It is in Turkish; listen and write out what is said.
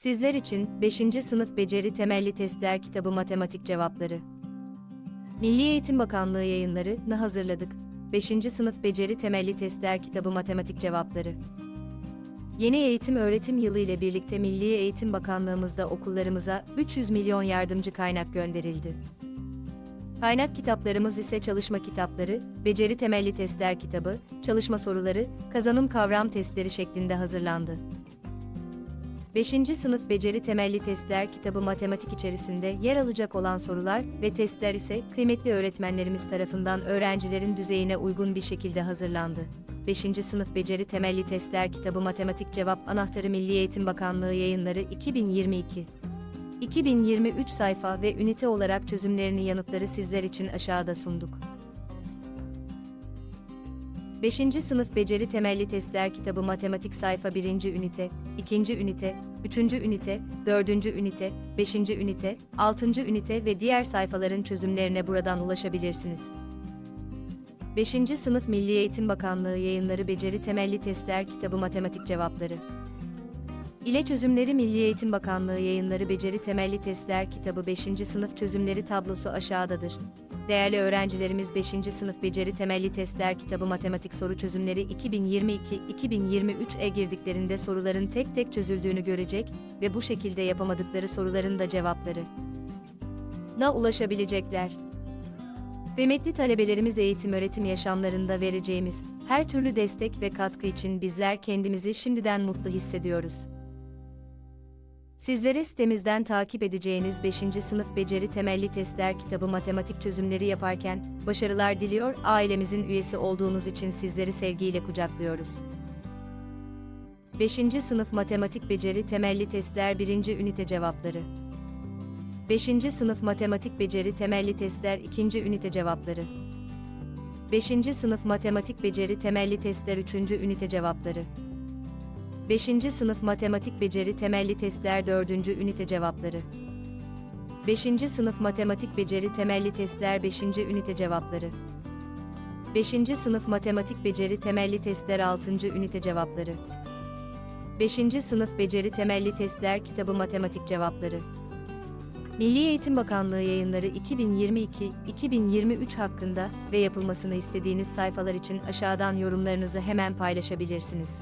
Sizler için 5. sınıf beceri temelli testler kitabı matematik cevapları. Milli Eğitim Bakanlığı yayınlarını hazırladık. 5. sınıf beceri temelli testler kitabı matematik cevapları. Yeni eğitim öğretim yılı ile birlikte Milli Eğitim Bakanlığımızda okullarımıza 300 milyon yardımcı kaynak gönderildi. Kaynak kitaplarımız ise çalışma kitapları, beceri temelli testler kitabı, çalışma soruları, kazanım kavram testleri şeklinde hazırlandı. 5. sınıf beceri temelli testler kitabı matematik içerisinde yer alacak olan sorular ve testler ise kıymetli öğretmenlerimiz tarafından öğrencilerin düzeyine uygun bir şekilde hazırlandı. 5. sınıf beceri temelli testler kitabı matematik cevap anahtarı Milli Eğitim Bakanlığı yayınları 2022. 2023 sayfa ve ünite olarak çözümlerini yanıtları sizler için aşağıda sunduk. 5. sınıf beceri temelli testler kitabı matematik sayfa 1. ünite, 2. ünite, 3. ünite, 4. ünite, 5. ünite, 6. ünite ve diğer sayfaların çözümlerine buradan ulaşabilirsiniz. 5. sınıf Milli Eğitim Bakanlığı yayınları beceri temelli testler kitabı matematik cevapları. İle çözümleri Milli Eğitim Bakanlığı yayınları beceri temelli testler kitabı 5. sınıf çözümleri tablosu aşağıdadır. Değerli öğrencilerimiz 5. sınıf beceri temelli testler kitabı matematik soru çözümleri 2022-2023'e girdiklerinde soruların tek tek çözüldüğünü görecek ve bu şekilde yapamadıkları soruların da cevapları na ulaşabilecekler. Kıymetli talebelerimiz eğitim öğretim yaşamlarında vereceğimiz her türlü destek ve katkı için bizler kendimizi şimdiden mutlu hissediyoruz. Sizlere sitemizden takip edeceğiniz 5. sınıf beceri temelli testler kitabı matematik çözümleri yaparken başarılar diliyor, ailemizin üyesi olduğunuz için sizleri sevgiyle kucaklıyoruz. 5. sınıf matematik beceri temelli testler 1. ünite cevapları. 5. sınıf matematik beceri temelli testler 2. ünite cevapları. 5. sınıf matematik beceri temelli testler 3. ünite cevapları. 5. sınıf matematik beceri temelli testler 4. ünite cevapları. 5. sınıf matematik beceri temelli testler 5. ünite cevapları. 5. sınıf matematik beceri temelli testler 6. ünite cevapları. 5. sınıf beceri temelli testler kitabı matematik cevapları. Milli Eğitim Bakanlığı yayınları 2022-2023 hakkında ve yapılmasını istediğiniz sayfalar için aşağıdan yorumlarınızı hemen paylaşabilirsiniz.